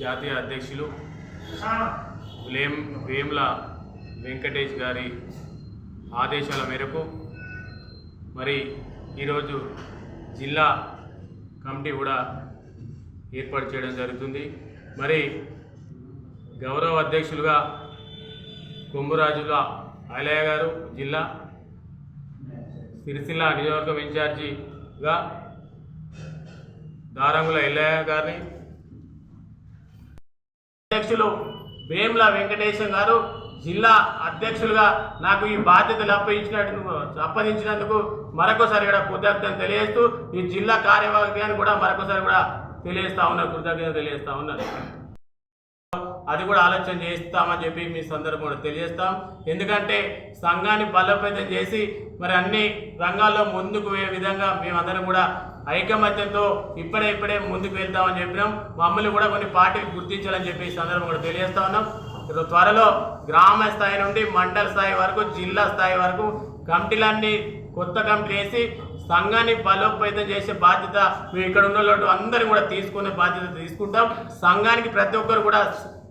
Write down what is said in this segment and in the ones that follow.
జాతీయ అధ్యక్షులు వేం వేముల వెంకటేష్ గారి ఆదేశాల మేరకు మరి ఈరోజు జిల్లా కమిటీ కూడా ఏర్పాటు చేయడం జరుగుతుంది. మరి గౌరవ అధ్యక్షులుగా కొమ్మురాజుల ఐలయ్య గారు జిల్లా సిరిసిల్ల నియోజకవర్గం ఇన్ఛార్జిగా దారంగుల ఎల్లయ్య గారిని అధ్యక్షులు వేముల వెంకటేశం గారు జిల్లా అధ్యక్షులుగా నాకు ఈ బాధ్యతలు అప్పగించినట్టు అప్పగించినందుకు మరొకసారి కూడా కృతజ్ఞతలు తెలియజేస్తూ ఈ జిల్లా కార్యవర్గాన్ని కూడా మరొకసారి కూడా తెలియజేస్తా ఉన్నారు కృతజ్ఞత తెలియజేస్తా ఉన్నారు అది కూడా ఆలోచన చేస్తామని చెప్పి మీ సందర్భం కూడా తెలియజేస్తాం. ఎందుకంటే సంఘాన్ని బలోపేతం చేసి మరి అన్ని రంగాల్లో ముందుకు పోయే విధంగా మేమందరం కూడా ఐకమత్యంతో ఇప్పుడే ఇప్పుడే ముందుకు వెళ్తామని చెప్పినాం. మమ్మల్ని కూడా కొన్ని పార్టీలు గుర్తించాలని చెప్పి ఈ సందర్భం కూడా తెలియజేస్తా ఉన్నాం. త్వరలో గ్రామ స్థాయి నుండి మండల స్థాయి వరకు జిల్లా స్థాయి వరకు కమిటీలన్నీ కొత్త కమిటీ వేసి సంఘాన్ని బలోపేతం చేసే బాధ్యత మేము ఇక్కడ ఉన్న అందరూ కూడా తీసుకునే బాధ్యత తీసుకుంటాం. సంఘానికి ప్రతి ఒక్కరు కూడా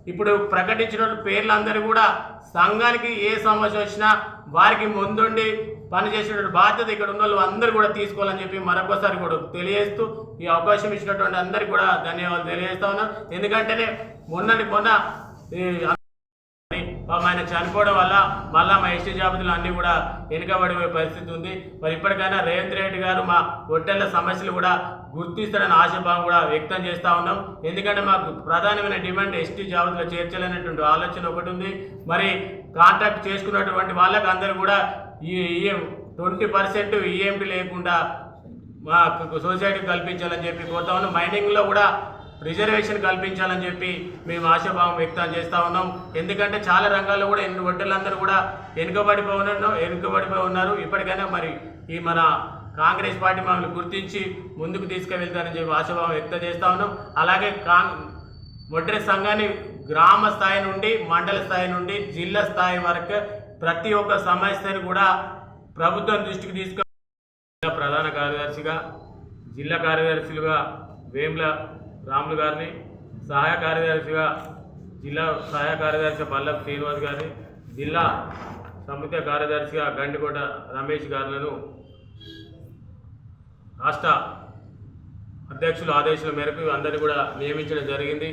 ఇప్పుడు ప్రకటించిన పేర్లందరూ కూడా సంఘానికి ఏ సమస్య వచ్చినా వారికి ముందుండి పనిచేసేటువంటి బాధ్యత ఇక్కడ ఉన్న వాళ్ళు అందరూ కూడా తీసుకోవాలని చెప్పి మరొకసారి కూడా తెలియజేస్తూ ఈ అవకాశం ఇచ్చినటువంటి అందరికీ కూడా ధన్యవాదాలు తెలియజేస్తా ఉన్నాను. ఎందుకంటేనే మొన్నటి మొన్న ఈ పాపం ఆయన చనిపోవడం వల్ల మళ్ళా మా ఎస్టీ జాబితాలు అన్నీ కూడా వెనుకబడిపోయే పరిస్థితి ఉంది. మరి ఇప్పటికైనా రేవంత్ రెడ్డి గారు మా హోటళ్ళ సమస్యలు కూడా గుర్తిస్తారని ఆశాభావం కూడా వ్యక్తం చేస్తూ ఉన్నాం. ఎందుకంటే మాకు ప్రధానమైన డిమాండ్ ఎస్టీ జాబితాలో చేర్చాలనేటువంటి ఆలోచన ఒకటి ఉంది. మరి కాంట్రాక్ట్ చేసుకున్నటువంటి వాళ్ళకి అందరూ కూడా ఈ ట్వంటీ పర్సెంట్ ఈఎంపీ లేకుండా మా సొసైటీ కల్పించాలని చెప్పి కోరుతా ఉన్నాం. మైనింగ్లో కూడా రిజర్వేషన్ కల్పించాలని చెప్పి మేము ఆశాభావం వ్యక్తం చేస్తూ ఉన్నాం. ఎందుకంటే చాలా రంగాల్లో కూడా ఎన్ని వడ్డలందరూ కూడా వెనుకబడిపోయి ఉన్నారు వెనుకబడిపోయి ఉన్నారు. ఇప్పటికైనా మరి ఈ మన కాంగ్రెస్ పార్టీ మమ్మల్ని గుర్తించి ముందుకు తీసుకువెళ్తారని చెప్పి ఆశాభావం వ్యక్తం చేస్తూ ఉన్నాం. అలాగే కాంగ్ వడ్డెర సంఘాన్ని గ్రామ స్థాయి నుండి మండల స్థాయి నుండి జిల్లా స్థాయి వరకు ప్రతి ఒక్క సమస్యను కూడా ప్రభుత్వం దృష్టికి తీసుకు ప్రధాన కార్యదర్శిగా జిల్లా కార్యదర్శులుగా వేముల రాములు గారిని సహాయ కార్యదర్శిగా జిల్లా సహాయ కార్యదర్శి పల్లప్ శ్రీనివాస్ గారిని జిల్లా సమితి కార్యదర్శిగా గండికోట రమేష్ గారులను రాష్ట్ర అధ్యక్షుల ఆదేశాల మేరకు అందరినీ కూడా నియమించడం జరిగింది.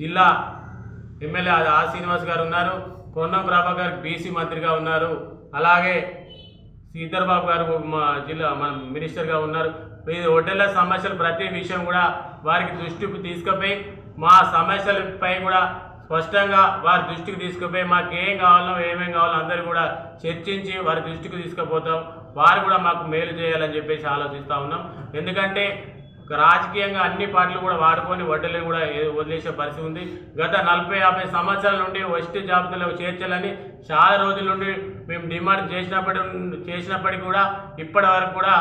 జిల్లా ఎమ్మెల్యే ఆ శ్రీనివాస్ గారు ఉన్నారు. కొండం ప్రభాకర్ బీసీ మంత్రిగా ఉన్నారు. అలాగే శ్రీధర్ బాబు గారు మా జిల్లా మన మినిస్టర్గా ఉన్నారు. ఈ హోటళ్ళ సమస్యలు ప్రతి విషయం కూడా వారికి దృష్టికి తీసుకుపోయి మా సమస్యలపై కూడా స్పష్టంగా వారి దృష్టికి తీసుకుపోయి మాకు ఏం కావాలో ఏమేం కావాలో అందరూ కూడా చర్చించి వారి దృష్టికి తీసుకుపోతాం. వారు కూడా మాకు మేలు చేయాలని చెప్పేసి ఆలోచిస్తూ ఉన్నాం. ఎందుకంటే రాజకీయంగా అన్ని పార్టీలు కూడా వాడుకొని వడ్డీలు కూడా వదిలేసే పరిస్థితి ఉంది. గత నలభై యాభై సంవత్సరాల నుండి ఎస్టీ జాబితాలో చేర్చాలని చాలా రోజుల నుండి మేము డిమాండ్ చేసినప్పటి చేసినప్పటికీ కూడా ఇప్పటి వరకు కూడా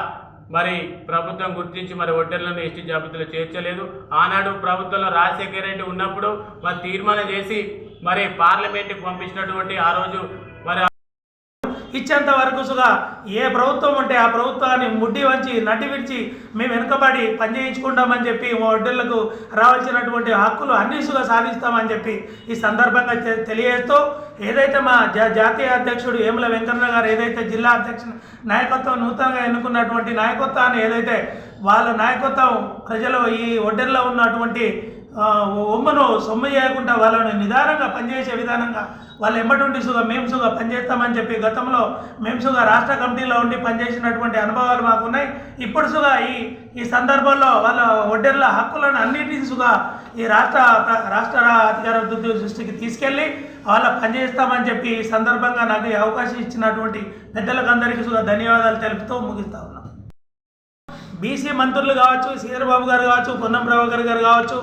మరి ప్రభుత్వం గుర్తించి మరి వడ్డీలను ఎస్టీ జాబితాలో చేర్చలేదు. ఆనాడు ప్రభుత్వంలో రాజశేఖర రెడ్డి ఉన్నప్పుడు మరి తీర్మానం చేసి మరి పార్లమెంట్కి పంపించినటువంటి ఆ రోజు మరి ఇచ్చేంత వరకు సుగా ఏ ప్రభుత్వం ఉంటే ఆ ప్రభుత్వాన్ని ముడ్డి వంచి నడ్డి విడిచి మేము వెనుకబడి పనిచేయించుకుంటామని చెప్పి వడ్డీలకు రావాల్సినటువంటి హక్కులు అన్ని సుగా సాధిస్తామని చెప్పి ఈ సందర్భంగా తెలియజేస్తూ ఏదైతే మా జా జాతీయ అధ్యక్షుడు ఏముల వెంకన్న గారు ఏదైతే జిల్లా అధ్యక్ష నాయకత్వం నూతనంగా ఎన్నుకున్నటువంటి నాయకత్వాన్ని ఏదైతే వాళ్ళ నాయకత్వం ప్రజలు ఈ ఒడ్డెల్లో ఉన్నటువంటి ఒమ్మను సొమ్ము చేయకుండా వాళ్ళని నిదానంగా పనిచేసే విధానంగా వాళ్ళు ఎమ్మటుండి సుగా మేము సుగా పనిచేస్తామని చెప్పి గతంలో మేము సుగా రాష్ట్ర కమిటీలో ఉండి పనిచేసినటువంటి అనుభవాలు మాకున్నాయి. ఇప్పుడు సుగా ఈ ఈ సందర్భంలో వాళ్ళ ఒడ్డెర్ల హక్కులను అన్నింటిని సుగా ఈ రాష్ట్ర రాష్ట్ర అధికార దృష్టికి తీసుకెళ్ళి వాళ్ళ పనిచేస్తామని చెప్పి ఈ సందర్భంగా నాకు ఈ అవకాశం ఇచ్చినటువంటి పెద్దలకు అందరికీ సుగా ధన్యవాదాలు తెలుపుతూ ముగిస్తా బీసీ మంత్రులు కావచ్చు శ్రీధరబాబు గారు కావచ్చు పొన్నం ప్రభాకర్ గారు కావచ్చు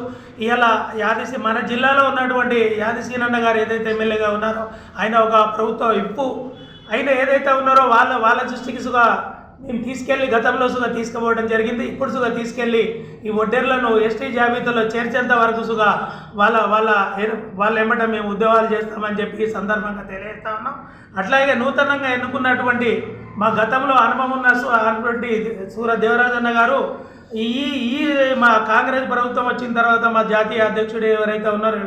ఇలా యాదసి మన జిల్లాలో ఉన్నటువంటి యాదశీనన్న గారు ఏదైతే ఎమ్మెల్యేగా ఉన్నారో ఆయన ఒక ప్రభుత్వ ఇప్పు ఆయన ఏదైతే ఉన్నారో వాళ్ళ వాళ్ళ దృష్టికి సుగా మేము తీసుకెళ్ళి గతంలో సుగా తీసుకుపోవడం జరిగింది. ఇప్పుడు సుగా తీసుకెళ్ళి ఈ ఒడ్డెర్లను ఎస్టీ జాబితాలో చేర్చేంత వరకు సుగా వాళ్ళ వాళ్ళ వాళ్ళ ఎమ్మట మేము ఉద్యోగాలు చేస్తామని చెప్పి ఈ సందర్భంగా తెలియజేస్తా ఉన్నాం. అట్లాగే నూతనంగా ఎన్నుకున్నటువంటి మా గతంలో అనుభవం ఉన్న సు- అటువంటి సూర దేవరాజన్న గారు ఈ ఈ మా కాంగ్రెస్ ప్రభుత్వం వచ్చిన తర్వాత మా జాతీయ అధ్యక్షుడు ఎవరైతే ఉన్నారో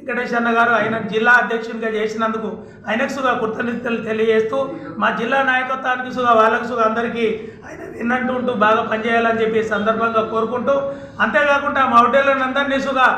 వెంకటేష్ అన్న గారు ఆయన జిల్లా అధ్యక్షునిగా చేసినందుకు ఆయనకు సుగా కృతజ్ఞతలు తెలియజేస్తూ మా జిల్లా నాయకత్వానికి సుగా వాళ్ళకు సుగా అందరికీ ఆయన విన్నట్టు ఉంటూ బాగా పనిచేయాలని చెప్పి సందర్భంగా కోరుకుంటూ అంతేకాకుండా మా హోటళ్ళని అందరినీ సుగా